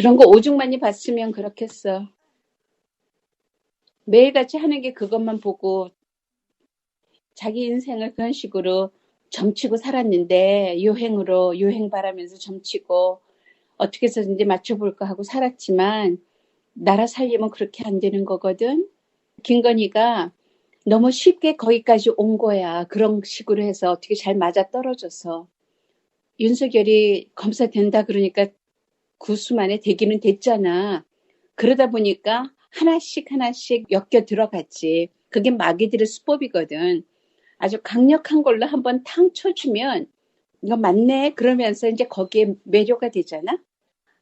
그런 거 오죽 많이 봤으면 그렇겠어. 매일같이 하는 게 그것만 보고 자기 인생을 그런 식으로 점치고 살았는데 유행으로 유행 바라면서 점치고 어떻게 해서든지 맞춰볼까 하고 살았지만 나라 살림은 그렇게 안 되는 거거든. 김건희가 너무 쉽게 거기까지 온 거야. 그런 식으로 해서 어떻게 잘 맞아 떨어져서. 윤석열이 검사 된다 그러니까 구수 만에 되기는 됐잖아. 그러다 보니까 하나씩 하나씩 엮여 들어갔지. 그게 마귀들의 수법이거든. 아주 강력한 걸로 한번 탕 쳐주면 이거 맞네 그러면서 이제 거기에 매료가 되잖아.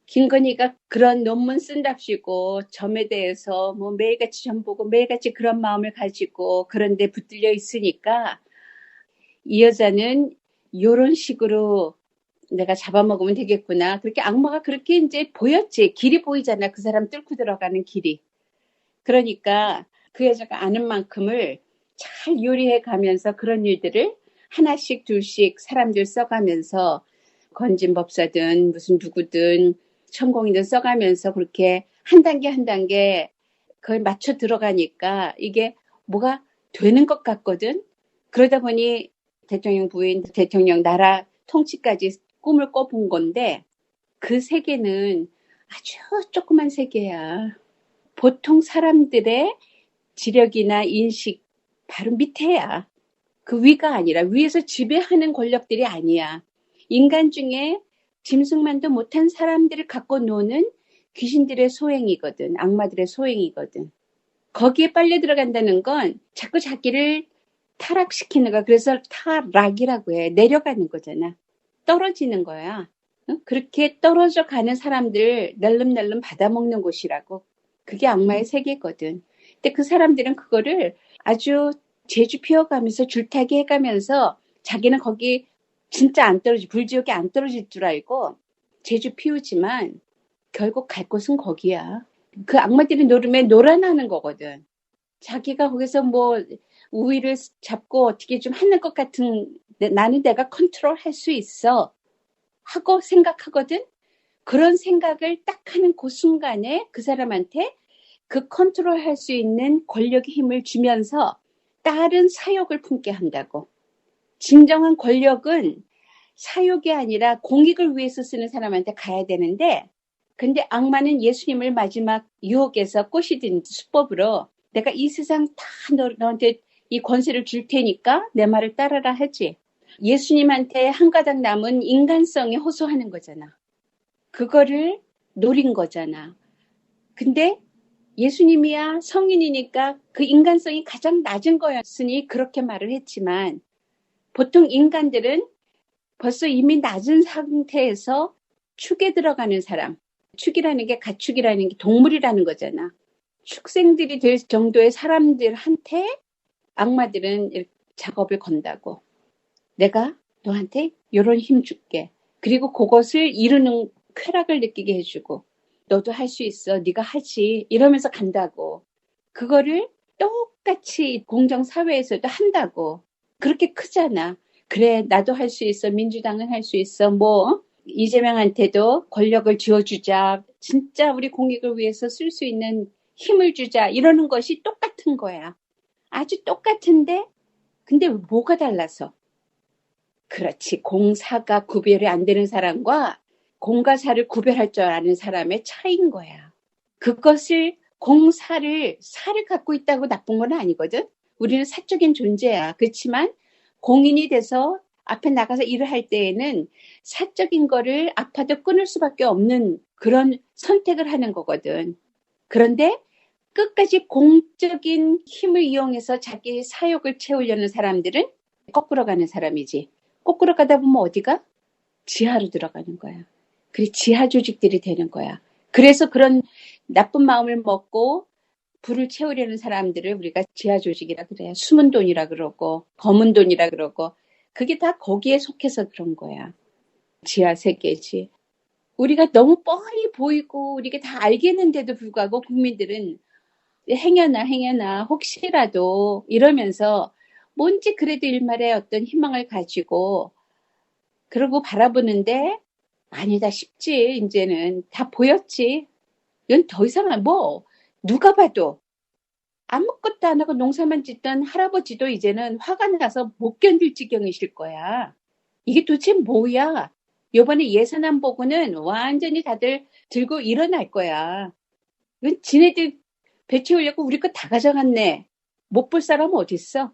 김건희가 그런 논문 쓴답시고 점에 대해서 뭐 매일같이 점 보고 매일같이 그런 마음을 가지고 그런데 붙들려 있으니까 이 여자는 이런 식으로 내가 잡아먹으면 되겠구나. 그렇게 악마가 그렇게 이제 보였지. 길이 보이잖아. 그 사람 뚫고 들어가는 길이. 그러니까 그 여자가 아는 만큼을 잘 요리해 가면서 그런 일들을 하나씩 둘씩 사람들 써가면서 건진 법사든 무슨 누구든 천공이든 써가면서 그렇게 한 단계 한 단계 그걸 맞춰 들어가니까 이게 뭐가 되는 것 같거든. 그러다 보니 대통령 부인, 대통령 나라 통치까지 꿈을 꿔본 건데 그 세계는 아주 조그만 세계야. 보통 사람들의 지력이나 인식 바로 밑에야. 그 위가 아니라 위에서 지배하는 권력들이 아니야. 인간 중에 짐승만도 못한 사람들을 갖고 노는 귀신들의 소행이거든. 악마들의 소행이거든. 거기에 빨려 들어간다는 건 자꾸 자기를 타락시키는 거야. 그래서 타락이라고 해. 내려가는 거잖아. 떨어지는 거야. 그렇게 떨어져 가는 사람들 낼름낼름 받아먹는 곳이라고. 그게 악마의 세계거든. 근데 그 사람들은 그거를 아주 제주 피워가면서 줄타기 해가면서 자기는 거기 진짜 안 떨어지, 불지옥에 안 떨어질 줄 알고 제주 피우지만 결국 갈 곳은 거기야. 그 악마들이 노름에 놀아나는 거거든. 자기가 거기서 뭐 우위를 잡고 어떻게 좀 하는 것 같은 나는 내가 컨트롤 할 수 있어 하고 생각하거든. 그런 생각을 딱 하는 그 순간에 그 사람한테 그 컨트롤 할 수 있는 권력의 힘을 주면서 다른 사욕을 품게 한다고. 진정한 권력은 사욕이 아니라 공익을 위해서 쓰는 사람한테 가야 되는데, 근데 악마는 예수님을 마지막 유혹에서 꼬시든 수법으로 내가 이 세상 다 너, 너한테 이 권세를 줄 테니까 내 말을 따라라 하지. 예수님한테 한 가닥 남은 인간성에 호소하는 거잖아. 그거를 노린 거잖아. 근데 예수님이야 성인이니까 그 인간성이 가장 낮은 거였으니 그렇게 말을 했지만 보통 인간들은 벌써 이미 낮은 상태에서 축에 들어가는 사람. 축이라는 게 가축이라는 게 동물이라는 거잖아. 축생들이 될 정도의 사람들한테 악마들은 작업을 건다고. 내가 너한테 이런 힘 줄게. 그리고 그것을 이루는 쾌락을 느끼게 해주고 너도 할 수 있어. 네가 하지. 이러면서 간다고. 그거를 똑같이 공정 사회에서도 한다고. 그렇게 크잖아. 그래, 나도 할 수 있어. 민주당은 할 수 있어. 뭐 이재명한테도 권력을 쥐어주자. 진짜 우리 공익을 위해서 쓸 수 있는 힘을 주자. 이러는 것이 똑같은 거야. 아주 똑같은데 근데 뭐가 달라서? 그렇지. 공사가 구별이 안 되는 사람과 공과 사를 구별할 줄 아는 사람의 차이인 거야. 그것을 공사를 사를 갖고 있다고 나쁜 건 아니거든. 우리는 사적인 존재야. 그렇지만 공인이 돼서 앞에 나가서 일을 할 때에는 사적인 거를 아파도 끊을 수밖에 없는 그런 선택을 하는 거거든. 그런데 끝까지 공적인 힘을 이용해서 자기 사욕을 채우려는 사람들은 거꾸로 가는 사람이지. 거꾸로 가다 보면 어디가? 지하로 들어가는 거야. 그래 지하 조직들이 되는 거야. 그래서 그런 나쁜 마음을 먹고 불을 채우려는 사람들을 우리가 지하 조직이라 그래요. 숨은 돈이라 그러고 검은 돈이라 그러고 그게 다 거기에 속해서 그런 거야. 지하 세계지. 우리가 너무 뻔히 보이고 우리가 다 알겠는데도 불구하고 국민들은 행여나 행여나 혹시라도 이러면서 뭔지 그래도 일말의 어떤 희망을 가지고 그러고 바라보는데 아니다 싶지, 이제는. 다 보였지. 이건 더 이상, 뭐, 누가 봐도 아무것도 안 하고 농사만 짓던 할아버지도 이제는 화가 나서 못 견딜 지경이실 거야. 이게 도대체 뭐야? 요번에 예산안 보고는 완전히 다들 들고 일어날 거야. 이건 지네들 배 채우려고 우리 거 다 가져갔네. 못 볼 사람은 어딨어?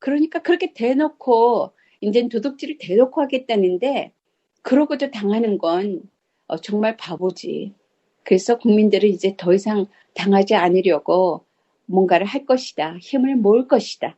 그러니까 그렇게 대놓고 이젠 도둑질을 대놓고 하겠다는데 그러고도 당하는 건 어, 정말 바보지. 그래서 국민들은 이제 더 이상 당하지 않으려고 뭔가를 할 것이다. 힘을 모을 것이다.